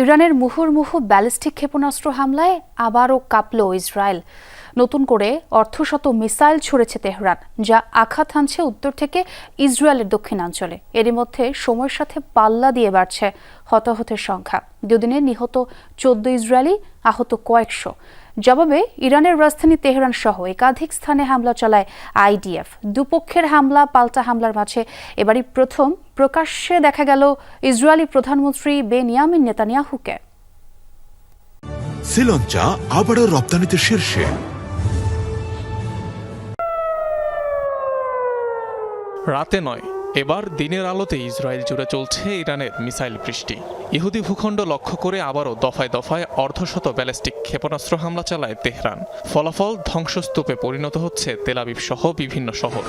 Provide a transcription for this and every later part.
ইরানের মুহুর্মুহু ব্যালিস্টিক ক্ষেপণাস্ত্র হামলায় আবারও কাঁপল ইসরায়েল। নতুন করে অর্ধশত মিসাইল ছুড়েছে তেহরান, যা আঘাত হানছে উত্তর থেকে ইসরায়েলের দক্ষিণাঞ্চলে। এরই মধ্যে সময়ের সাথে পাল্লা দিয়ে বাড়ছে হতাহতের সংখ্যা। দুদিনে নিহত চোদ্দ ইসরায়েলি আহত কয়েকশো। জবাবে ইরানের রাজধানী তেহরান সহ একাধিক স্থানে হামলা চালায় আইডিএফ। দুপক্ষের হামলা পাল্টা হামলার মাঝে এবারই প্রথম প্রকাশ্যে দেখা গেল ইসরায়েলি প্রধানমন্ত্রী বেনিয়ামিন নেতানিয়াহুকে। শ্রীলঞ্চা আবারও রপ্তানিতে শীর্ষে। রাতে নয় এবার দিনের আলোতে ইসরায়েল জুড়ে চলছে ইরানের মিসাইল বৃষ্টি। ইহুদি ভূখণ্ড লক্ষ্য করে আবারও দফায় দফায় অর্ধশত ব্যালিস্টিক ক্ষেপণাস্ত্র হামলা চালায় তেহরান। ফলাফল ধ্বংসস্তূপে পরিণত হচ্ছে তেলাবিব সহ বিভিন্ন শহর।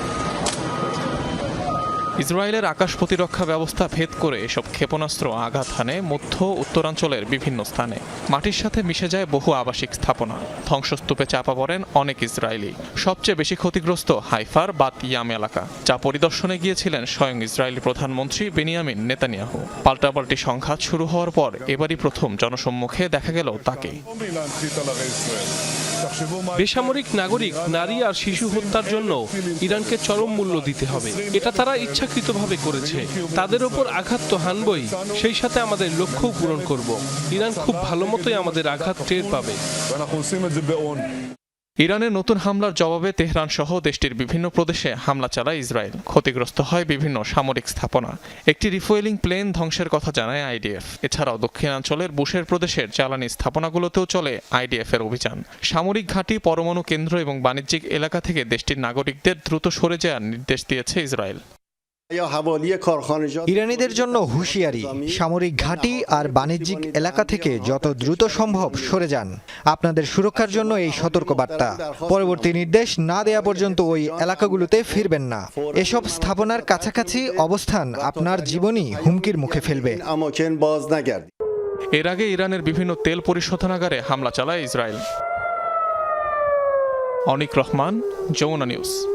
ইসরায়েলের আকাশ প্রতিরক্ষা ব্যবস্থা ভেদ করে এসব ক্ষেপণাস্ত্র আঘাত হানে মধ্য উত্তরাঞ্চলের বিভিন্ন স্থানে। মাটির সাথে মিশে যায় বহু আবাসিক স্থাপনা। ধ্বংসস্তূপে চাপা পড়েন অনেক ইসরায়েলি। সবচেয়ে বেশি ক্ষতিগ্রস্ত হাইফার বা তিয়াম এলাকা, যা পরিদর্শনে গিয়েছিলেন স্বয়ং ইসরায়েলি প্রধানমন্ত্রী বেনিয়ামিন নেতানিয়াহু। পাল্টাপাল্টি সংঘাত শুরু হওয়ার পর এবারই প্রথম জনসম্মুখে দেখা গেল তাকে। বেসামরিক নাগরিক, নারী আর শিশু হত্যার জন্য ইরানকে চরম মূল্য দিতে হবে। এটা তারা ইচ্ছাকৃতভাবে করেছে। তাদের ওপর আঘাত তো হানবই, সেই সাথে আমাদের লক্ষ্যও পূরণ করব। ইরান খুব ভালো মতোই আমাদের আঘাত টের পাবে। ইরানের নতুন হামলার জবাবে তেহরান সহ দেশটির বিভিন্ন প্রদেশে হামলা চালায় ইসরায়েল। ক্ষতিগ্রস্ত হয় বিভিন্ন সামরিক স্থাপনা। একটি রিফুয়েলিং প্লেন ধ্বংসের কথা জানায় আইডিএফ। এছাড়াও দক্ষিণাঞ্চলের বুশের প্রদেশের জ্বালানি স্থাপনাগুলোতেও চলে আইডিএফ এর অভিযান। সামরিক ঘাঁটি, পরমাণু কেন্দ্র এবং বাণিজ্যিক এলাকা থেকে দেশটির নাগরিকদের দ্রুত সরে যাওয়ার নির্দেশ দিয়েছে ইসরায়েল। ইরানিদের জন্য হুঁশিয়ারি, সামরিক ঘাঁটি আর বাণিজ্যিক এলাকা থেকে যত দ্রুত সম্ভব সরে যান। আপনাদের সুরক্ষার জন্য এই সতর্কবার্তা। পরবর্তী নির্দেশ না দেয়া পর্যন্ত ওই এলাকাগুলোতে ফিরবেন না। এসব স্থাপনার কাছাকাছি অবস্থান আপনার জীবনই হুমকির মুখে ফেলবে। এর আগে ইরানের বিভিন্ন তেল পরিশোধনাগারে হামলা চালায় ইসরায়েল। অনিক রহমান, যমুনা নিউজ।